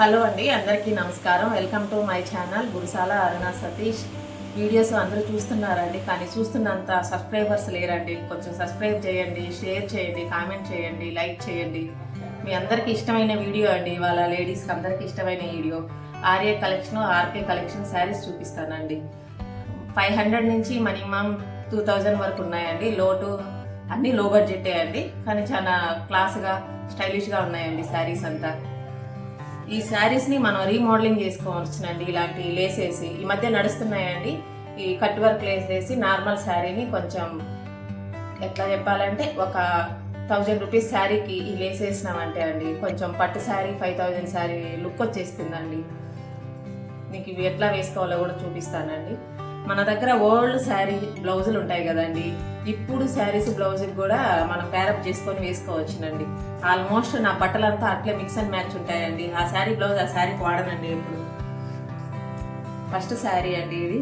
Hello అండి అందరికీ నమస్కారం. Welcome to my channel Gurusala Aruna Satish. Videos అందరూ చూస్తున్నారండి కానీ చూస్తున్నంత సబ్స్క్రైబర్స్ లేరండి. కొంచెం సబ్స్క్రైబ్ చేయండి షేర్ చేయండి కామెంట్ చేయండి లైక్ చేయండి. మీ అందరికీ ఇష్టమైన వీడియో అండి వాళ్ళ లేడీస్కి అందరికీ ఇష్టమైన video. RA collection RK collection saris చూపిస్తానండి. ఫైవ్ హండ్రెడ్ నుంచి మినిమం టూ థౌజండ్ వరకు ఉన్నాయండి. లోటు అన్నీ లో బడ్జెటే అండి కానీ చాలా క్లాస్గా స్టైలిష్గా ఉన్నాయండి శారీస్ అంతా. ఈ శారీస్ని మనం రీమోడలింగ్ చేసుకోవచ్చునండి ఇలాంటి లేసేసి ఈ మధ్య నడుస్తున్నాయండి. ఈ కట్ వర్క్ లేస్ వేసి నార్మల్ శారీని కొంచెం ఎట్లా చెప్పాలంటే ఒక థౌజండ్ రూపీస్ శారీకి ఈ లేసేసినామంటే అండి కొంచెం పట్టు sari five thousand sari look వచ్చేస్తుందండి. నీకు ఇవి ఎట్లా వేసుకోవాలో కూడా చూపిస్తానండి. మన దగ్గర ఓల్డ్ శారీ బ్లౌజులు ఉంటాయి కదండి. ఇప్పుడు శారీస్ బ్లౌజులు కూడా మనం ప్యారప్ చేసుకొని వేసుకోవచ్చునండి. ఆల్మోస్ట్ నా బట్టలంతా అట్లే మిక్స్ అండ్ మ్యాచ్ ఉంటాయండి. ఆ శారీ బ్లౌజ్ ఆ శారీకి వాడనండి ఇప్పుడు ఫస్ట్ శారీ అండి ఇది.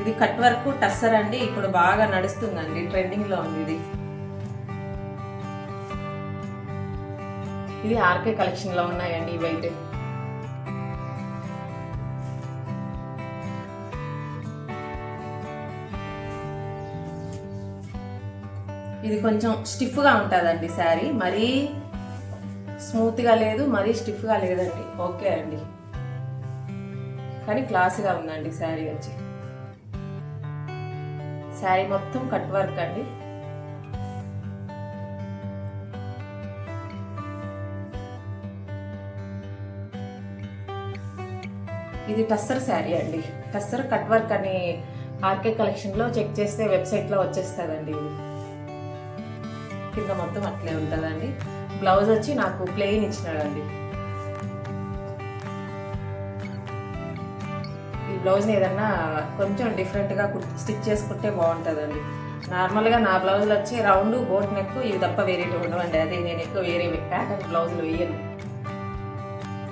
ఇది కట్ వర్క్ టస్సర్ అండి. ఇప్పుడు బాగా నడుస్తుందండి ట్రెండింగ్లో ఉంది ఇది. ఇది ఆర్కే కలెక్షన్లో ఉన్నాయండి ఇవైతే ఇది కొంచెం స్టిఫ్గా ఉంటుందండి శారీ. మరీ స్మూత్గా లేదు మరీ స్టిఫ్గా లేదండి. ఓకే అండి. కానీ క్లాస్గా ఉందండి శారీ వచ్చి. శారీ మొత్తం కట్ వర్క్ అండి. ఇది టస్సర్ శారీ అండి. టస్సర్ కట్ వర్క్ అని ఆర్కే కలెక్షన్లో చెక్ చేస్తే వెబ్సైట్లో వచ్చేస్తుందండి ఇది. కింద మొత్తం అట్లే ఉంటుందండి. బ్లౌజ్ వచ్చి నాకు ప్లెయిన్ ఇచ్చినాడండి. ఈ బ్లౌజ్ని ఏదన్నా కొంచెం డిఫరెంట్గా స్టిచ్ చేసుకుంటే బాగుంటుందండి. నార్మల్గా నా బ్లౌజులు వచ్చి రౌండ్ బోట్ నెక్ ఇవి తప్ప వేరే ఉండవండి. అదే నేను ఎక్కువ వేరే ప్యాటర్న్ బ్లౌజులు వేయను.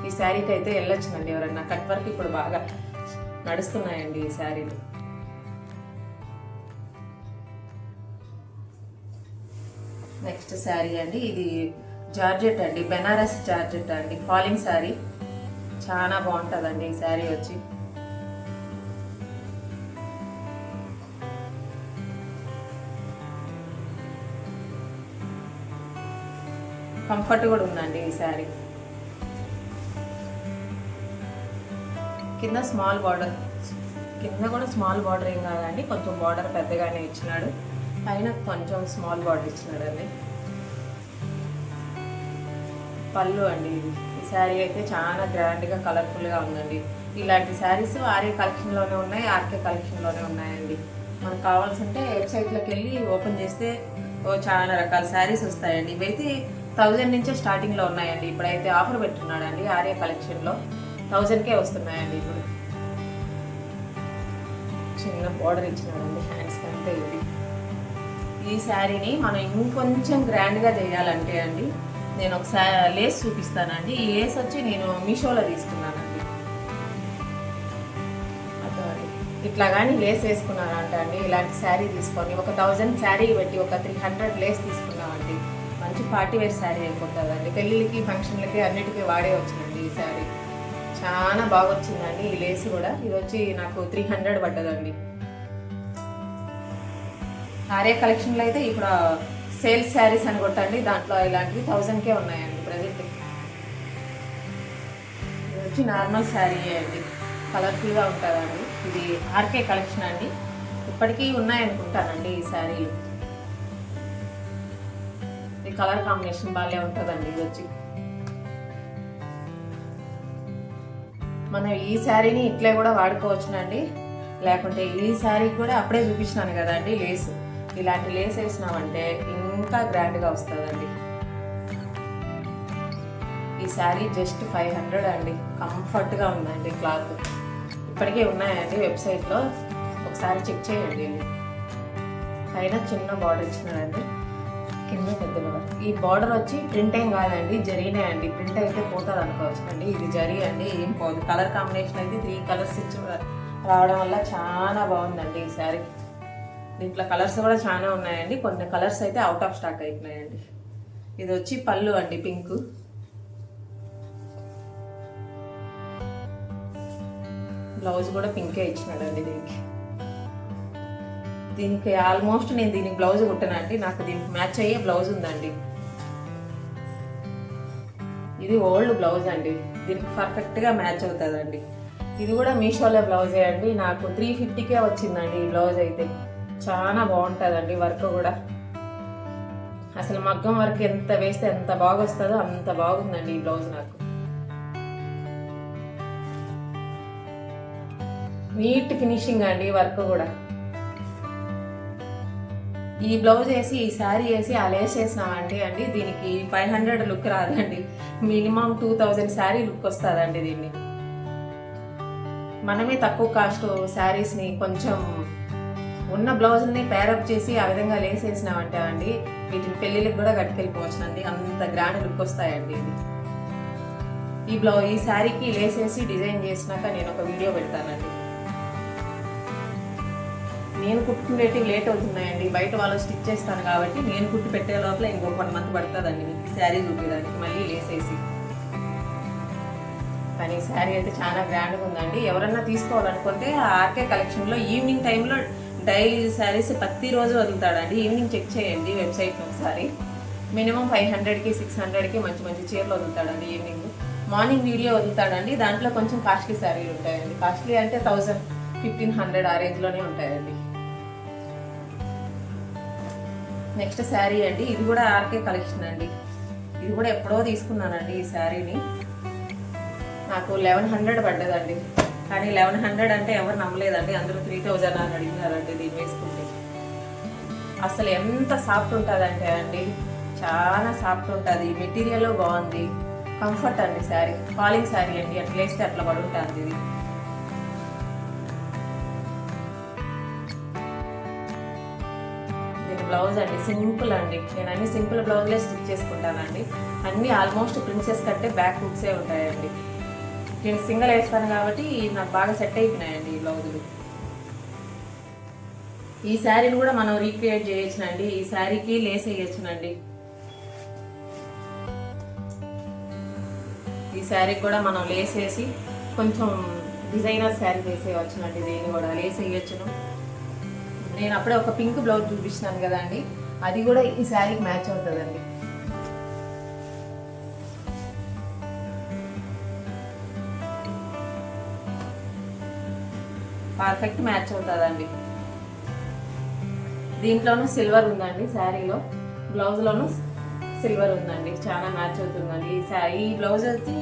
ఈ శారీకి అయితే వెళ్ళొచ్చునండి ఎవరన్నా. కట్ వర్క్ ఇప్పుడు బాగా నడుస్తున్నాయండి ఈ శారీలు. నెక్స్ట్ శారీ అండి. ఇది జార్జెట్ అండి. బెనారస్ జార్జెట్ అండి. ఫాలింగ్ శారీ. చాలా బాగుంటుందండి ఈ శారీ వచ్చి. కంఫర్ట్ కూడా ఉందండి ఈ శారీ. కింద స్మాల్ బార్డర్. కింద కూడా స్మాల్ బార్డర్ ఏం కాదండి. కొంచెం బార్డర్ పెద్దగానే ఇచ్చినాడు. పైన కొంచెం స్మాల్ బాడీ ఇచ్చినాడండి పళ్ళు అండి. ఈ శారీ అయితే చాలా గ్రాండ్గా కలర్ఫుల్గా ఉందండి. ఇలాంటి శారీస్ ఆర్ఏ కలెక్షన్లోనే ఉన్నాయి ఆర్కే కలెక్షన్లోనే ఉన్నాయండి. మనకు కావాల్సింటే వెబ్సైట్లోకి వెళ్ళి ఓపెన్ చేస్తే ఓ చాలా రకాల శారీస్ వస్తాయండి. ఇవైతే థౌజండ్ నుంచే స్టార్టింగ్లో ఉన్నాయండి. ఇప్పుడైతే ఆఫర్ పెట్టున్నాడండి ఆర్ఏ కలెక్షన్లో థౌజండ్కే వస్తున్నాయండి ఇప్పుడు. చిన్న బార్డర్ ఇచ్చినాడండి హ్యాండ్స్ కంటే ఇది. ఈ శారీని మనం ఇంకొంచెం గ్రాండ్గా చేయాలంటే అండి నేను ఒకసారి లేస్ చూపిస్తానండి. ఈ లేస్ వచ్చి నేను మీషోలో తీసుకున్నానండి. ఇట్లా కానీ లేస్ వేసుకున్నానంట అండి. ఇలాంటి శారీ తీసుకొని ఒక థౌజండ్ శారీ పెట్టి ఒక త్రీ హండ్రెడ్ లేస్ తీసుకున్నామండి. మంచి పార్టీ వేర్ శారీ అయిపోతుందండి. పెళ్ళిళ్ళకి ఫంక్షన్లకి అన్నిటికీ వాడే వచ్చిందండి ఈ శారీ. చాలా బాగా వచ్చిందండి ఈ లేస్ కూడా. ఇది వచ్చి నాకు త్రీ హండ్రెడ్ పడ్డదండి. ఆర్య కలెక్షన్లో అయితే ఇప్పుడు సేల్స్ శారీస్ అని కొట్టండి. దాంట్లో ఇలాంటివి థౌజండ్కే ఉన్నాయండి ప్రజెంట్ ఇది వచ్చి నార్మల్ శారీ అండి. కలర్ఫుల్గా ఉంటుందండి. ఇది ఆర్కే కలెక్షన్ అండి. ఇప్పటికీ ఉన్నాయనుకుంటానండి ఈ శారీలు ఈ కలర్ కాంబినేషన్ బాగా ఉంటుందండి ఇది వచ్చి. మనం ఈ శారీని ఇట్లే కూడా వాడుకోవచ్చునండి. లేకుంటే ఈ శారీ కూడా అప్పుడే చూపించినాను కదండి లేస్. ఇలాంటి లేస్ వేసినామంటే ఇంకా గ్రాండ్గా వస్తుందండి. ఈ శారీ జస్ట్ ఫైవ్ హండ్రెడ్ అండి. కంఫర్ట్గా ఉందండి క్లాత్. ఇప్పటికే ఉన్నాయండి వెబ్సైట్లో. ఒకసారి చెక్ చేయండి పైన చిన్న బార్డర్ ఇచ్చినారండి. కింద పెద్ద బార్డర్ ఈ బార్డర్ వచ్చి ప్రింట్ ఏం కాదండి జరీనే అండి. ప్రింట్ అయితే పోతుంది అనుకోవచ్చు అండి. ఇది జరీ అండి ఏం పోదు. కలర్ కాంబినేషన్ అయితే త్రీ కలర్స్ ఇచ్చి రావడం వల్ల చాలా బాగుందండి ఈ శారీ. దీంట్లో కలర్స్ కూడా చాలా ఉన్నాయండి. కొన్ని కలర్స్ అయితే అవుట్ ఆఫ్ స్టాక్ అయిపోయినాయండి. ఇది వచ్చి పళ్ళు అండి పింక్ బ్లౌజ్ కూడా పింకే ఇచ్చినాడండి దీనికి. దీనికి ఆల్మోస్ట్ నేను దీనికి బ్లౌజ్ కుట్టానండి నాకు దీనికి మ్యాచ్ అయ్యే బ్లౌజ్ ఉందండి. ఇది ఓల్డ్ బ్లౌజ్ అండి. దీనికి పర్ఫెక్ట్గా మ్యాచ్ అవుతుందండి. ఇది కూడా మీషోలో బ్లౌజే అండి. నాకు త్రీ ఫిఫ్టీకే వచ్చిందండి ఈ బ్లౌజ్ అయితే. చాలా బాగుంటుందండి వర్క్ కూడా. అసలు మగ్గం వర్క్ ఎంత వేస్తే ఎంత బాగా వస్తుందో అంత బాగుందండి ఈ బ్లౌజ్ నాకు. నీట్ ఫినిషింగ్ అండి వర్క్ కూడా. ఈ బ్లౌజ్ వేసి ఈ శారీ వేసి ఆ లేస్ అండి దీనికి ఫైవ్ హండ్రెడ్ లుక్ రాదండి. Minimum two thousand sari look వస్తుందండి దీన్ని. మనమే తక్కువ కాస్ట్ శారీస్ని కొంచెం ఉన్న బ్లౌజుల్ని పేరప్ చేసి ఆ విధంగా లేసేసినామంటే అండి వీటిని పెళ్ళిళ్ళకి కూడా కట్టుకెళ్ళిపోవచ్చునండి అంత గ్రాండ్ లుక్ వస్తాయండి ఇది ఈ బ్లౌ ఈ శారీకి లేసేసి డిజైన్ చేసినాక నేను ఒక వీడియో పెడతానండి. నేను కుట్టుకునేటివి లేట్ అవుతున్నాయండి. బయట వాళ్ళు స్టిచ్ చేస్తాను కాబట్టి నేను కుట్టు పెట్టే లోపల ఇంకొక వన్ మంత్ పడుతుందండి మీకు శారీ చూపించడానికి మళ్ళీ లేసేసి కానీ శారీ అయితే చాలా గ్రాండ్గా ఉందండి. ఎవరన్నా తీసుకోవాలనుకుంటే ఆర్కే కలెక్షన్లో ఈవినింగ్ టైంలో డైలీ శారీస్ ప్రతిరోజు వదులుతాడండి. ఈవినింగ్ చెక్ చేయండి వెబ్సైట్ ఒకసారి. మినిమం ఫైవ్ హండ్రెడ్కి సిక్స్ హండ్రెడ్కి మంచి మంచి చీరలు వదులుతాడండి ఈవినింగ్. మార్నింగ్ వీడియో వదులుతాడండి. దాంట్లో కొంచెం కాస్ట్లీ శారీలు ఉంటాయండి. కాస్ట్లీ అంటే థౌజండ్ ఫిఫ్టీన్ హండ్రెడ్ ఆ రేంజ్లోనే ఉంటాయండి. నెక్స్ట్ శారీ అండి. ఇది కూడా ఆర్కే కలెక్షన్ అండి. ఇది కూడా ఎప్పుడో తీసుకున్నానండి ఈ శారీని. నాకు లెవెన్ హండ్రెడ్ పడ్డదండి. కానీ లెవెన్ హండ్రెడ్ అంటే ఎవరు నమ్మలేదండి. అందరూ త్రీ థౌజండ్ అని అడిగినారండి దీన్ని వేసుకుంటే అసలు ఎంత సాఫ్ట్ ఉంటుందంటే అండి చాలా సాఫ్ట్ ఉంటుంది. మెటీరియల్ బాగుంది. కంఫర్ట్ అండి శారీ. ఫాలింగ్ శారీ అండి. అట్లా వేస్తే అట్లా పడుంటుంది ఇది. బ్లౌజ్ అండి సింపుల్ అండి. నేను అన్ని సింపుల్ బ్లౌజ్లే స్టిచ్ చేసుకుంటానండి. అన్ని ఆల్మోస్ట్ ప్రిన్సెస్ కంటే బ్యాక్ హుక్సే ఉంటాయండి. నేను సింగిల్ వేస్తాను కాబట్టి నాకు బాగా సెట్ అయిపోయినాయండి ఈ బ్లౌజులు ఈ శారీని కూడా మనం రీక్రియేట్ చేయొచ్చునండి. ఈ శారీకి లేస్ వేయొచ్చునండి. ఈ శారీకి కూడా మనం లేస్ వేసి కొంచెం డిజైనర్ శారీ వేసేయవచ్చునండి దీన్ని కూడా లేస్ వేయొచ్చును. నేను అప్పుడే ఒక పింక్ బ్లౌజ్ చూపించినాను కదండి. అది కూడా ఈ శారీకి మ్యాచ్ అవుతుందండి. పర్ఫెక్ట్ మ్యాచ్ అవుతుందండి దీంట్లోనూ సిల్వర్ ఉందండి శారీలో. బ్లౌజ్లోనూ సిల్వర్ ఉందండి. చాలా మ్యాచ్ అవుతుందండి. ఈ శా ఈ బ్లౌజ్ వచ్చి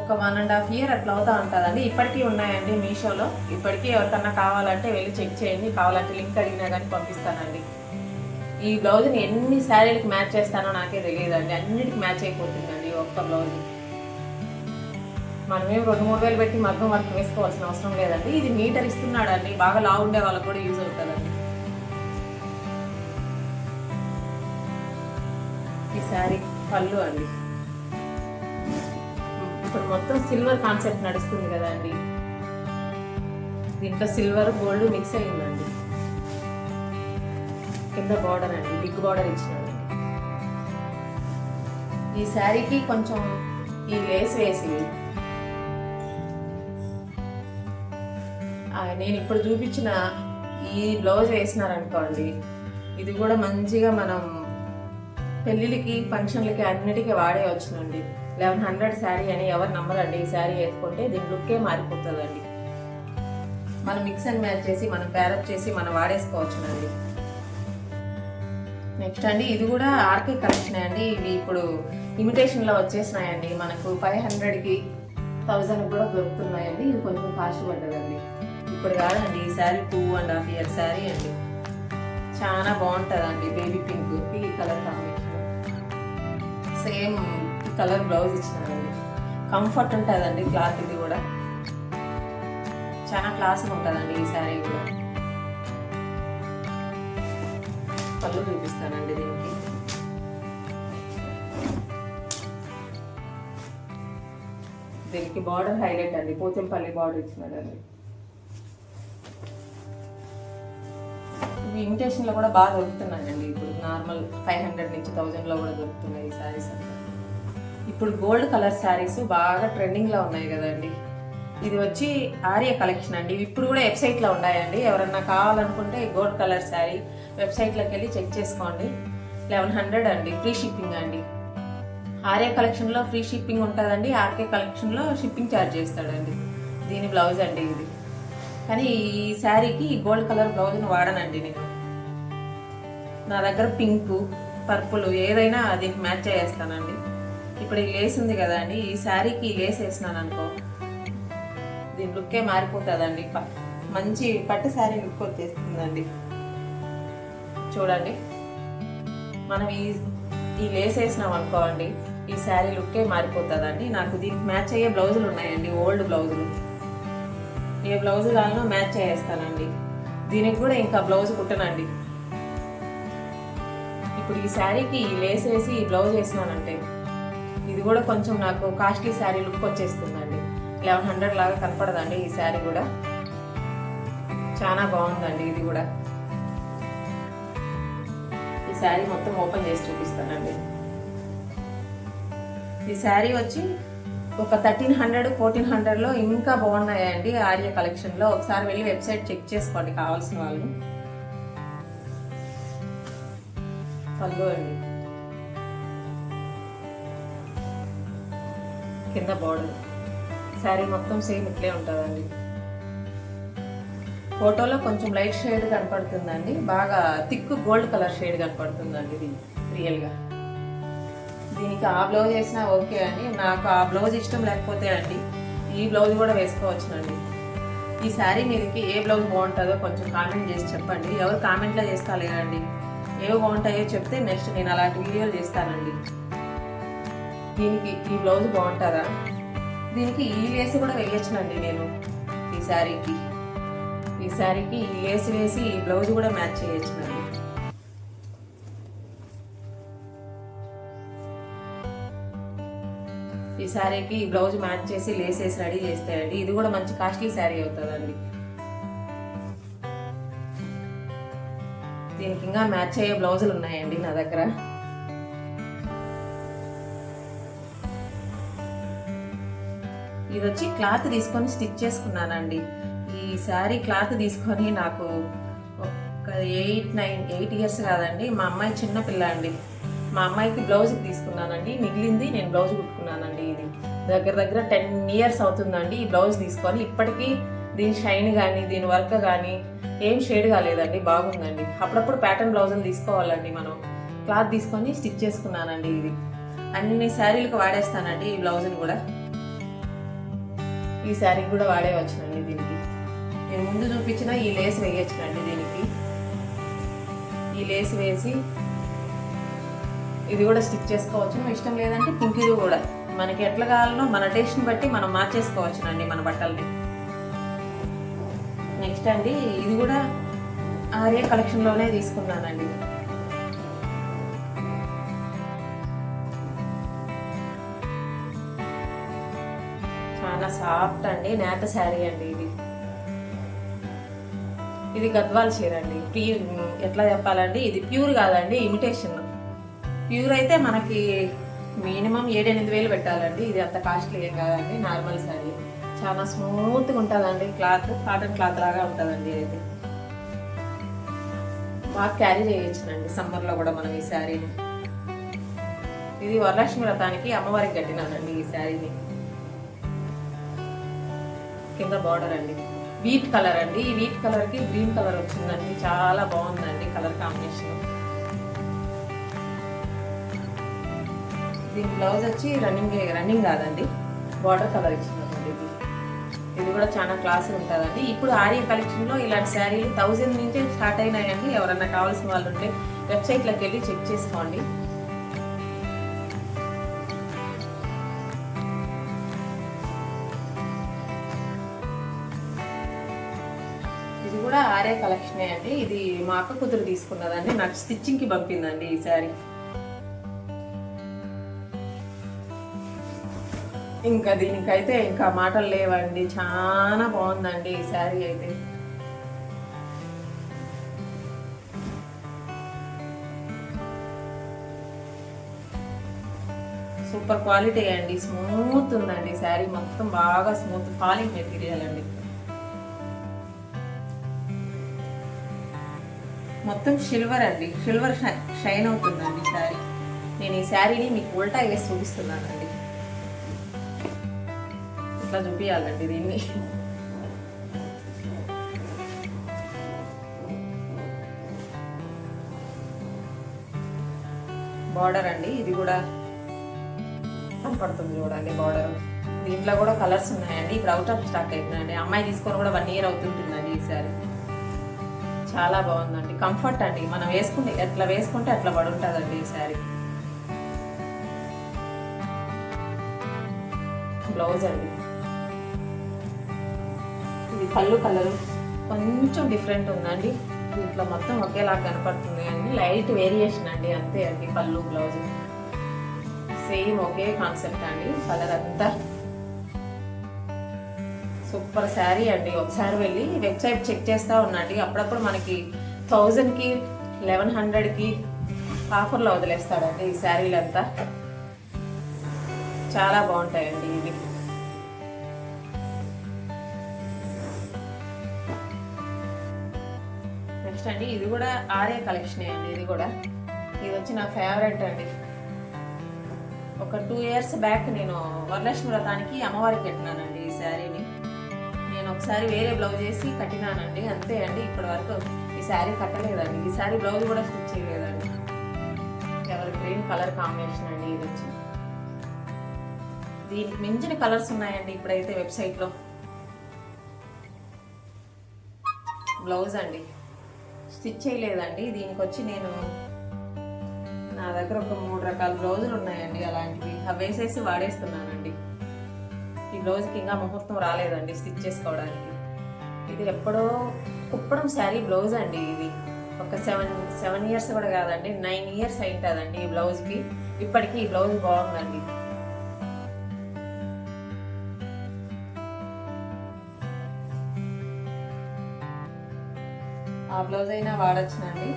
ఒక వన్ అండ్ హాఫ్ ఇయర్ అట్లా అవుతా ఉంటుందండి. ఇప్పటికీ ఉన్నాయండి మీషోలో. ఇప్పటికీ ఎవరికన్నా కావాలంటే వెళ్ళి చెక్ చేయండి. కావాలంటే లింక్ అడిగినా కానీ పంపిస్తానండి. ఈ బ్లౌజ్ని ఎన్ని శారీలకు మ్యాచ్ చేస్తానో నాకే తెలియదండి. అన్నిటికి మ్యాచ్ అయిపోతుందండి ఒక్క బ్లౌజ్ మనమేం రెండు మూడు వేలు పెట్టి మగ్గం వర్క్ వేసుకోవాల్సిన అవసరం లేదండి. ఇది మీటర్ ఇస్తున్నాడండి. బాగా లావు ఉండే వాళ్ళకి కూడా యూజ్ అవుతుందండి. ఈ శారీ పళ్ళు అండి. ఇప్పుడు మొత్తం సిల్వర్ కాన్సెప్ట్ నడుస్తుంది కదండి. దీంట్లో సిల్వర్ గోల్డ్ మిక్స్ అయిందండి. కింద బార్డర్ అండి. బిగ్ బార్డర్ ఇచ్చినాడు ఈ శారీకి కొంచెం ఈ లేస్ వేసి నేను ఇప్పుడు చూపించిన ఈ బ్లౌజ్ వేసినారనుకోండి ఇది కూడా మంచిగా మనం పెళ్ళిళ్ళకి ఫంక్షన్లకి అన్నిటికీ వాడేయచ్చునండి లెవెన్ హండ్రెడ్ శారీ అని ఎవరు నమ్మరండి ఈ శారీ వేసుకుంటే దీని లుక్కే మారిపోతుందండి. మనం మిక్స్ అండ్ మ్యాచ్ చేసి మనం ప్యారప్ చేసి మనం వాడేసుకోవచ్చునండి. నెక్స్ట్ అండి ఇది కూడా ఆర్కే కలెక్షన్ అండి. ఇవి ఇప్పుడు ఇమిటేషన్లో వచ్చేసినాయండి. మనకు ఫైవ్ హండ్రెడ్కి థౌజండ్ కూడా దొరుకుతున్నాయండి. ఇది కొంచెం కాస్ట్ పడ్డదండి. ఇప్పుడు కాదండి ఈ sari two and half year sari అండి. చాలా బాగుంటుందండి బేబీ పింక్ ఈ colour combination same colour blouse ఇచ్చినారండి. Comfort ఉంటుందండి క్లాత్ ఇది కూడా. చాలా క్లాస్గా ఉంటుందండి ఈ శారీ కూడా. పళ్ళు చూపిస్తానండి దీనికి. దీనికి బార్డర్ హైలైట్ అండి పోచంపల్లి బార్డర్ ఇచ్చినాడండి మనకి ఇమిటేషన్లో కూడా బాగా దొరుకుతున్నాయండి. ఇప్పుడు నార్మల్ ఫైవ్ హండ్రెడ్ నుంచి థౌజండ్లో కూడా దొరుకుతున్నాయి ఈ శారీస్ ఇప్పుడు గోల్డ్ కలర్ శారీస్ బాగా ట్రెండింగ్లో ఉన్నాయి కదండి. ఇది వచ్చి ఆర్య కలెక్షన్ అండి. ఇప్పుడు కూడా వెబ్సైట్లో ఉన్నాయండి. ఎవరన్నా కావాలనుకుంటే గోల్డ్ కలర్ శారీ వెబ్సైట్లోకి వెళ్ళి చెక్ చేసుకోండి. లెవెన్ హండ్రెడ్ అండి. ఫ్రీ షిప్పింగ్ అండి. ఆర్య కలెక్షన్లో ఫ్రీ షిప్పింగ్ ఉంటుందండి. ఆర్కే కలెక్షన్లో షిప్పింగ్ ఛార్జ్ చేస్తాడండి. దీని బ్లౌజ్ అండి ఇది. కానీ ఈ శారీకి ఈ గోల్డ్ కలర్ బ్లౌజ్ని వాడనండి నేను. నా దగ్గర పింక్ పర్పుల్ ఏదైనా దీనికి మ్యాచ్ చేస్తానండి ఇప్పుడు ఈ లేస్ ఉంది కదా అండి ఈ శారీకి లేస్ వేసినాను అనుకో దీని లుక్కే మారిపోతుందండి. ప- మంచి పట్టు శారీ లుక్ వచ్చేస్తుందండి. చూడండి. మనం ఈ ఈ లేస్ వేసినాం అనుకోండి ఈ శారీ లుక్కే మారిపోతుందండి. నాకు దీనికి మ్యాచ్ అయ్యే బ్లౌజులు ఉన్నాయండి ఓల్డ్ బ్లౌజులు. ఏ బ్లౌజ్ దానిలో మ్యాచ్ చేస్తానండి. దీనికి కూడా ఇంకా బ్లౌజ్ కుట్టనండి. ఇప్పుడు ఈ శారీకి లేస్ వేసి ఈ బ్లౌజ్ వేసినానంటే ఇది కూడా కొంచెం నాకు కాస్ట్లీ శారీ లుక్ వచ్చేస్తుందండి. లెవెన్ హండ్రెడ్ లాగా కనపడదండి ఈ శారీ కూడా. చాలా బాగుందండి ఇది కూడా. ఈ శారీ మొత్తం ఓపెన్ చేసి చూపిస్తానండి. ఈ శారీ వచ్చి ఒక థర్టీన్ హండ్రెడ్ ఫోర్టీన్ హండ్రెడ్లో ఇంకా బాగున్నాయండి ఆర్య కలెక్షన్లో. ఒకసారి వెళ్ళి వెబ్సైట్ చెక్ చేసుకోండి కావాల్సిన వాళ్ళు. పళ్ళు అండి కింద బోర్డర్. శారీ మొత్తం సేమ్ ఇట్లే ఉంటుందండి. ఫోటోలో కొంచెం లైట్ షేడ్ కనపడుతుందండి. బాగా థిక్ గోల్డ్ కలర్ షేడ్ కనపడుతుందండి ఇది రియల్గా. దీనికి ఆ బ్లౌజ్ వేసినా ఓకే అండి నాకు ఆ బ్లౌజ్ ఇష్టం లేకపోతే అండి ఈ బ్లౌజ్ కూడా వేసుకోవచ్చునండి. ఈ శారీ మీదకి ఏ బ్లౌజ్ బాగుంటుందో కొంచెం కామెంట్ చేసి చెప్పండి. ఎవరు కామెంట్లో చేస్తాలేనండి ఏవి బాగుంటాయో చెప్తే నెక్స్ట్ నేను అలాంటి వీడియోలు చేస్తానండి. దీనికి ఈ బ్లౌజ్ బాగుంటుందా? దీనికి ఈ లేస్ కూడా వేయచ్చునండి నేను ఈ శారీకి ఈ శారీకి ఈ లేస్ వేసి ఈ బ్లౌజ్ కూడా మ్యాచ్ చేయొచ్చునండి. ఈ శారీకి బ్లౌజ్ మ్యాచ్ చేసి లేసేసి రెడీ చేస్తాయండి. ఇది కూడా మంచి కాస్ట్లీ శారీ అవుతుందండి. దీనికి ఇంకా మ్యాచ్ అయ్యే బ్లౌజులు ఉన్నాయండి నా దగ్గర. ఇది వచ్చి క్లాత్ తీసుకొని స్టిచ్ చేసుకున్నానండి. ఈ శారీ క్లాత్ తీసుకొని నాకు ఒక ఎయిట్ నైన్ ఎయిట్ ఇయర్స్ కాదండి. మా అమ్మాయి చిన్న పిల్ల అండి. మా అమ్మాయికి బ్లౌజ్ తీసుకున్నానండి. మిగిలింది నేను బ్లౌజ్ కుట్టుకున్నానండి. దగ్గర దగ్గర టెన్ ఇయర్స్ అవుతుందండి ఈ బ్లౌజ్ తీసుకొని. ఇప్పటికీ దీని షైన్ కానీ దీని వర్క్ కానీ ఏం షేడ్ కాలేదండి బాగుందండి. అప్పుడప్పుడు ప్యాటర్న్ బ్లౌజులు తీసుకోవాలండి మనం. క్లాత్ తీసుకొని స్టిచ్ చేసుకున్నానండి ఇది. అన్ని శారీలకు వాడేస్తానండి ఈ బ్లౌజుని కూడా. ఈ శారీకి కూడా వాడేవచ్చునండి దీనికి. నేను ముందు చూపించిన ఈ లేస్ వేయచ్చునండి దీనికి. ఈ లేస్ వేసి ఇది కూడా స్టిచ్ చేసుకోవచ్చు. ఇష్టం లేదంటే పుంకిది కూడా. మనకి ఎట్లా కావాలనో మన టేస్ట్ని బట్టి మనం మార్చేసుకోవచ్చునండి మన బట్టల్ని. నెక్స్ట్ అండి ఇది కూడా ఆర్య కలెక్షన్లోనే తీసుకున్నానండి. చాలా సాఫ్ట్ అండి నేత శారీ అండి ఇది. ఇది గద్వాల్ చీర అండి. ప్యూర్ ఎట్లా చెప్పాలండి ఇది ప్యూర్ కాదండి ఇమిటేషన్ ప్యూర్ అయితే మనకి మినిమం ఏడెనిమిది వేలు పెట్టాలండి. ఇది అంత కాస్ట్లీ ఏం కాదండి. నార్మల్ శారీ చాలా స్మూత్గా ఉంటుందండి. క్లాత్ కాటన్ క్లాత్ లాగా ఉంటుందండి ఇది. బాగా క్యారీ చేయొచ్చునండి సమ్మర్లో కూడా మనం ఈ శారీని ఇది వరలక్ష్మి వ్రతానికి అమ్మవారికి కట్టినానండి ఈ శారీని కింద బార్డర్ అండి. వీట్ కలర్ అండి. ఈ వీట్ కలర్కి గ్రీన్ కలర్ వచ్చిందండి. చాలా బాగుందండి కలర్ కాంబినేషన్. దీని బ్లౌజ్ వచ్చి రన్నింగ్ రన్నింగ్ కాదండి. బార్డర్ కలర్ ఇచ్చిందండి ఇది ఇది కూడా చాలా క్లాస్ ఉంటుందండి. ఇప్పుడు ఆర్య కలెక్షన్లో ఇలాంటి శారీలు థౌజండ్ నుంచే స్టార్ట్ అయినాయండి. ఎవరన్నా కావాల్సిన వాళ్ళు ఉంటే వెబ్సైట్లోకి వెళ్ళి చెక్ చేసుకోండి. ఇది కూడా ఆర్య కలెక్షనే అండి. ఇది మా అక్క కూతురు తీసుకున్నదండి. నాకు స్టిచ్చింగ్కి పంపిందండి ఈ శారీ. ఇంకా దీనికైతే ఇంకా మాటలు లేవండి. చాలా బాగుందండి ఈ శారీ అయితే. సూపర్ క్వాలిటీ అండి. స్మూత్ ఉందండి శారీ. మొత్తం బాగా స్మూత్ ఫాలింగ్ మెటీరియల్ అండి. మొత్తం సిల్వర్ అండి. సిల్వర్ షైన్ అవుతుందండి శారీ. నేను ఈ శారీని మీకు ఉల్టా వేసి చూపిస్తున్నాను ఇట్లా చూపించాలండి దీన్ని. బార్డర్ అండి ఇది కూడా కనపడుతుంది చూడండి బార్డర్ దీంట్లో కూడా కలర్స్ ఉన్నాయండి ఇప్పుడు అవుట్ ఆఫ్ స్టాక్ అయిపోయిందండి అమ్మాయి తీసుకొని కూడా వన్ ఇయర్ అవుతుంటుందండి ఈసారి. చాలా బాగుందండి. కంఫర్ట్ అండి మనం వేసుకుంటే ఎట్లా వేసుకుంటే అట్లా పడుంటుందండి ఈసారి. ఈ శారీ బ్లౌజ్ అండి. ఇది పళ్ళు కలర్ కొంచెం డిఫరెంట్ ఉందండి. దీంట్లో మొత్తం ఒకేలా కనపడుతుంది అండి. లైట్ వేరియేషన్ అండి. అంతే అండి పళ్ళు బ్లౌజ్ సేమ్ ఒకే కాన్సెప్ట్ అండి. కలర్ అంతా. సూపర్ శారీ అండి. ఒకసారి వెళ్ళి వెబ్సైట్ చెక్ చేస్తూ ఉండండి. అప్పుడప్పుడు మనకి థౌజండ్కి లెవెన్ హండ్రెడ్కి ఆఫర్లో వదిలేస్తాడండి ఈ శారీలంతా చాలా బాగుంటాయండి ఇవి. నెక్స్ట్ అండి. ఇది కూడా ఆర్య కలెక్షన్ అండి. ఇది కూడా. ఇది వచ్చి నా ఫేవరెట్ అండి. ఒక టూ ఇయర్స్ బ్యాక్ నేను వరలక్ష్మి వ్రతానికి అమ్మవారికి కట్టినానండి ఈ శారీని. నేను ఒకసారి వేరే బ్లౌజ్ వేసి కట్టినానండి. అంతే అండి. ఇప్పటి వరకు ఈ శారీ కట్టలేదండి. ఈ శారీ బ్లౌజ్ కూడా స్టిచ్ చేయలేదండి. ఎవరి గ్రీన్ కలర్ కాంబినేషన్ అండి ఇది వచ్చి. దీనికి మించిన కలర్స్ ఉన్నాయండి ఇప్పుడైతే వెబ్సైట్లో. బ్లౌజ్ అండి. స్టిచ్ చేయలేదండి. దీనికి వచ్చి నేను నా దగ్గర ఒక మూడు రకాల బ్లౌజులు ఉన్నాయండి. అలాంటివి అవి వేసేసి వాడేస్తున్నానండి. ఈ బ్లౌజ్కి ఇంకా ముహూర్తం రాలేదండి స్టిచ్ చేసుకోవడానికి. ఇది ఎప్పుడో కుప్పడం శారీ బ్లౌజ్ అండి ఇది. ఒక సెవెన్ సెవెన్ ఇయర్స్ కూడా కాదండి నైన్ ఇయర్స్ అయింటుందండి ఈ బ్లౌజ్కి. ఇప్పటికీ ఈ బ్లౌజ్ బాగుందండి. బ్లౌజ్ అయినా వాడచ్చునండి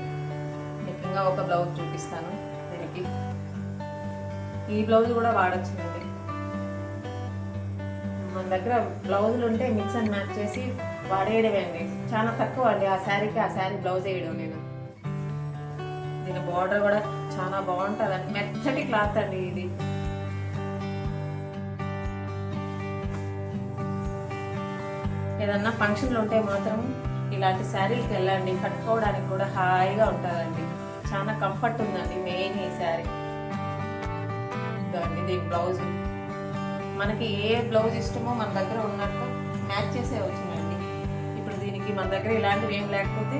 మీకు ఇంకా ఒక బ్లౌజ్ చూపిస్తాను దీనికి. ఈ బ్లౌజ్ కూడా వాడచ్చునండి మన దగ్గర బ్లౌజులు ఉంటే మిక్స్ అండ్ మ్యాచ్ చేసి వాడేయడమే అండి. చాలా తక్కువ అండి ఆ శారీకి ఆ శారీ బ్లౌజ్ వేయడం నేను. దీని బార్డర్ కూడా చాలా బాగుంటుంది అండి మెత్తటి క్లాత్ అండి ఇది. ఏదన్నా ఫంక్షన్లు ఉంటే మాత్రం ఇలాంటి శారీకి వెళ్ళండి. కట్టుకోవడానికి కూడా హాయిగా ఉంటుందండి. చాలా కంఫర్ట్ ఉందండి మెయిన్ ఈ శారీ. ఇదండి దీని బ్లౌజ్ మనకి ఏ బ్లౌజ్ ఇష్టమో మన దగ్గర ఉన్నట్టు మ్యాచ్ చేసే వచ్చిందండి ఇప్పుడు దీనికి మన దగ్గర ఇలాంటివి ఏం లేకపోతే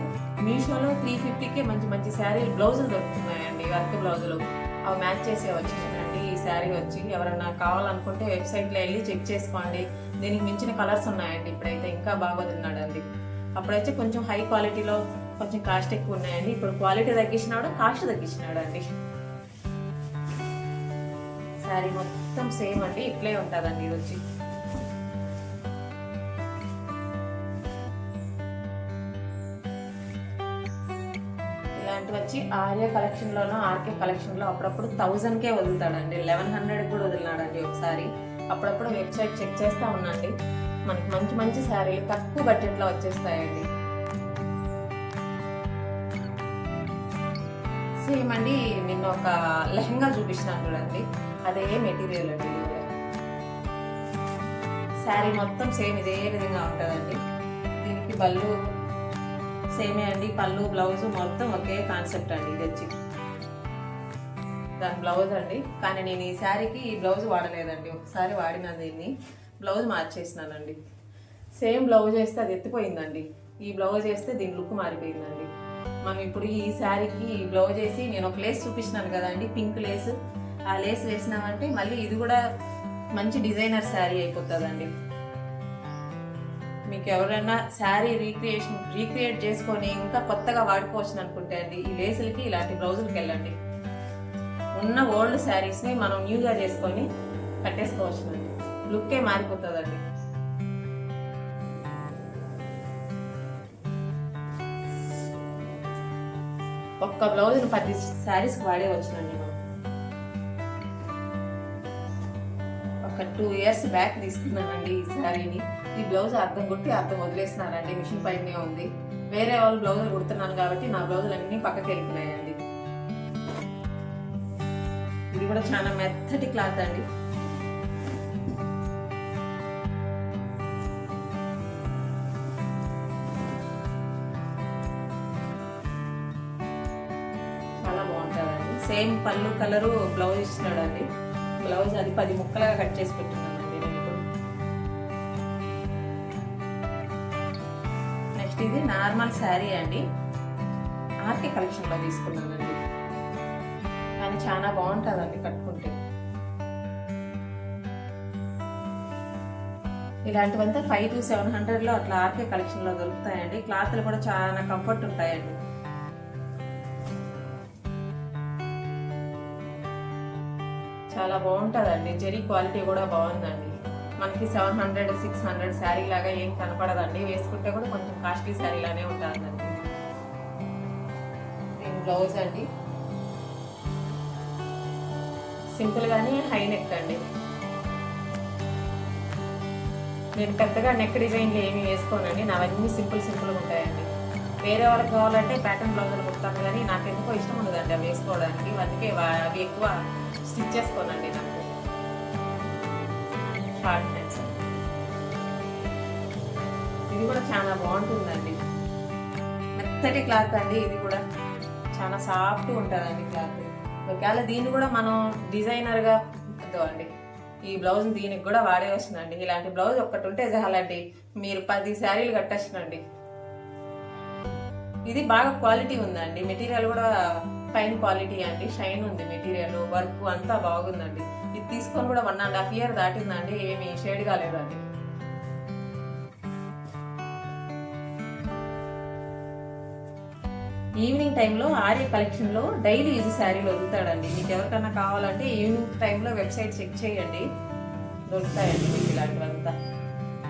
మీషోలో త్రీ ఫిఫ్టీకే మంచి మంచి శారీ బ్లౌజులు దొరుకుతున్నాయండి వర్క్ బ్లౌజులు అవి మ్యాచ్ చేసే వచ్చిందండి ఈ శారీ వచ్చి ఎవరన్నా కావాలనుకుంటే వెబ్సైట్లో వెళ్ళి చెక్ చేసుకోండి. దీనికి మించిన కలర్స్ ఉన్నాయండి ఇప్పుడైతే. ఇంకా బాగా వదిలినాడండి. అప్పుడైతే కొంచెం హై క్వాలిటీలో కొంచెం కాస్ట్ ఎక్కువ ఉన్నాయండి ఇప్పుడు క్వాలిటీ తగ్గించినాడు కాస్ట్ తగ్గించినాడు అండి శారీ మొత్తం సేమ్ అండి. ఇట్లే ఉంటుందండి ఇది వచ్చి ఇలాంటివి వచ్చి ఆర్య కలెక్షన్లోనో ఆర్కే కలెక్షన్లో అప్పుడప్పుడు థౌజండ్కే వదులుతాడండి. లెవెన్ హండ్రెడ్ కూడా వదిలినాడండి ఒకసారి. అప్పుడప్పుడు వెబ్సైట్ చెక్ చేస్తూ అండి మనకి మంచి మంచి శారీలు తక్కువ బడ్జెట్లో వచ్చేస్తాయండి. సేమ్ అండి నిన్న ఒక లెహంగా చూపించినాను చూడండి. అదే మెటీరియల్ అండి శారీ మొత్తం సేమ్ ఇదే విధంగా ఉంటుందండి. దీనికి పళ్ళు సేమే అండి పళ్ళు బ్లౌజ్ మొత్తం ఒకే కాన్సెప్ట్ అండి ఇది వచ్చి. దాని బ్లౌజ్ అండి. కానీ నేను ఈ శారీకి ఈ బ్లౌజ్ వాడలేదండి. ఒకసారి వాడిన దీన్ని. బ్లౌజ్ మార్చేసినానండి. సేమ్ బ్లౌజ్ వేస్తే అది ఎత్తిపోయిందండి. ఈ బ్లౌజ్ వేస్తే దీని లుక్ మారిపోయిందండి. మనం ఇప్పుడు ఈ శారీకి ఈ బ్లౌజ్ వేసి నేను ఒక లేస్ చూపించినాను కదండి పింక్ లేస్. ఆ లేస్ వేసినామంటే మళ్ళీ ఇది కూడా మంచి డిజైనర్ శారీ అయిపోతుందండి. మీకు ఎవరైనా శారీ రీక్రియేషన్ రీక్రియేట్ చేసుకొని ఇంకా కొత్తగా వాడుకోవచ్చు అనుకుంటే అండి ఈ లేసులకి ఇలాంటి బ్లౌజులకి వెళ్ళండి. ఉన్న ఓల్డ్ శారీస్ని మనం న్యూగా చేసుకొని కట్టేసుకోవచ్చు అండి. లుక్కే మారిపోతుందండి. ఒక్క బ్లౌజ్ పది శారీస్కి వాడే వచ్చునండి మనం. ఒక టూ ఇయర్స్ బ్యాక్ తీసుకున్నానండి ఈ శారీని. ఈ బ్లౌజ్ అర్థం కుట్టి అర్థం వదిలేసినారండి మిషన్ పైనే ఉంది. వేరే వాళ్ళు బ్లౌజులు కుడుతున్నాను కాబట్టి నా బ్లౌజులు అన్ని పక్కకి వెళ్ళిపోయాయండి. ఇది కూడా చాలా మెత్తటి క్లాత్ అండి. సేమ్ పళ్ళు కలరు బ్లౌజ్ ఇస్తున్నాడండి. బ్లౌజ్ అది పది ముక్కలుగా కట్ చేసి పెట్టున్నానండి నేను ఇప్పుడు. నెక్స్ట్ ఇది నార్మల్ శారీ అండి. ఆర్కే కలెక్షన్లో తీసుకున్నానండి. కానీ చాలా బాగుంటుందండి కట్టుకుంటే. ఇలాంటివంతా ఫైవ్ టు సెవెన్ హండ్రెడ్లో అట్లా ఆర్కే కలెక్షన్లో దొరుకుతాయండి. క్లాత్లు కూడా చాలా కంఫర్ట్ ఉంటాయండి. చాలా బాగుంటుందండి. జరీ క్వాలిటీ కూడా బాగుందండి. మనకి seven hundred six hundred sari లాగా ఏం కనపడదండి. వేసుకుంటే కూడా కొంచెం కాస్ట్లీ శారీ లానే ఉంటుందండి. దీని బ్లౌజ్ అండి. సింపుల్ గానే హై నెక్ అండి. నేను పెద్దగా నెక్ డిజైన్లు ఏమి వేసుకోనండి. నావన్నీ సింపుల్ సింపుల్గా ఉంటాయండి. వేరే వాళ్ళకి కావాలంటే ప్యాటర్న్ బ్లౌజులు కుడతాను కానీ నాకెందుకో ఇష్టం ఉండదండి అవి వేసుకోవడానికి. అందుకే అవి ఎక్కువ స్టిచ్ చేసుకోనండి నాకు షార్ట్ హ్యాండ్స్ ఇది కూడా చాలా బాగుంటుందండి. మెత్తటి క్లాత్ అండి ఇది కూడా. చాలా సాఫ్ట్ ఉంటుందండి క్లాత్. ఒకవేళ దీన్ని కూడా మనం డిజైనర్గా అండి ఈ బ్లౌజ్ దీనికి కూడా వాడేవచ్చునండి ఇలాంటి బ్లౌజ్ ఒక్కటి ఉంటే చాలండి. మీరు పది శారీలు కట్టచ్చునండి ఇది బాగా క్వాలిటీ ఉందండి. మెటీరియల్ కూడా ఫైన్ క్వాలిటీ అండి షైన్ ఉంది మెటీరియల్ వర్క్ అంతా బాగుందండి. ఇది తీసుకొని కూడా వన్ అండ్ హాఫ్ ఇయర్ దాటిందండి ఏమి షేడ్ కాలేదండి. ఈవినింగ్ టైంలో ఆర్య కలెక్షన్లో డైలీ యూజ్ శారీలు వదులుతాడండి మీకు ఎవరికన్నా కావాలంటే ఈవినింగ్ టైంలో వెబ్సైట్ చెక్ చేయండి. దొరుకుతాయండి మీకు ఇలాంటివంతా.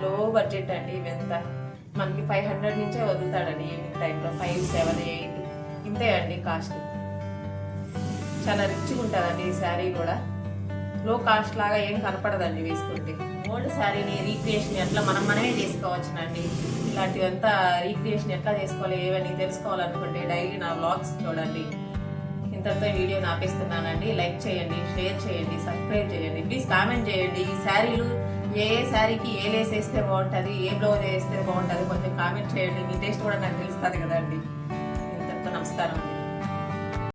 లో బడ్జెట్ అండి ఇవంతా. మనకి ఫైవ్ హండ్రెడ్ నుంచే వదులుతాడండి ఈవినింగ్ టైంలో ఫైవ్ సెవెన్ ఎయిట్ ఇంతే అండి కాస్ట్ చాలా రిచ్గా ఉంటుందండి ఈ శారీ కూడా. లో కాస్ట్ లాగా ఏం కనపడదండి వేసుకుంటే. ఓల్డ్ శారీని రీక్రియేషన్ ఎట్లా మనం మనమే చేసుకోవచ్చునండి. ఇలాంటివంతా రీక్రియేషన్ ఎట్లా చేసుకోవాలి ఏవని తెలుసుకోవాలనుకుంటే డైలీ నా బ్లాగ్స్ చూడండి. ఇంతటితో వీడియోని వీడియో ఆపేస్తున్నానండి లైక్ చేయండి షేర్ చేయండి సబ్స్క్రైబ్ చేయండి. ప్లీజ్ కామెంట్ చేయండి. ఈ శారీలు ఏ ఏ శారీకి ఏ లేస్ వేస్తే బాగుంటుంది ఏ బ్లౌజ్ వేస్తే బాగుంటుంది కొంచెం కామెంట్ చేయండి. మీ టేస్ట్ కూడా నాకు తెలుస్తుంది కదండి. ఇంతటితో నమస్కారం అండి.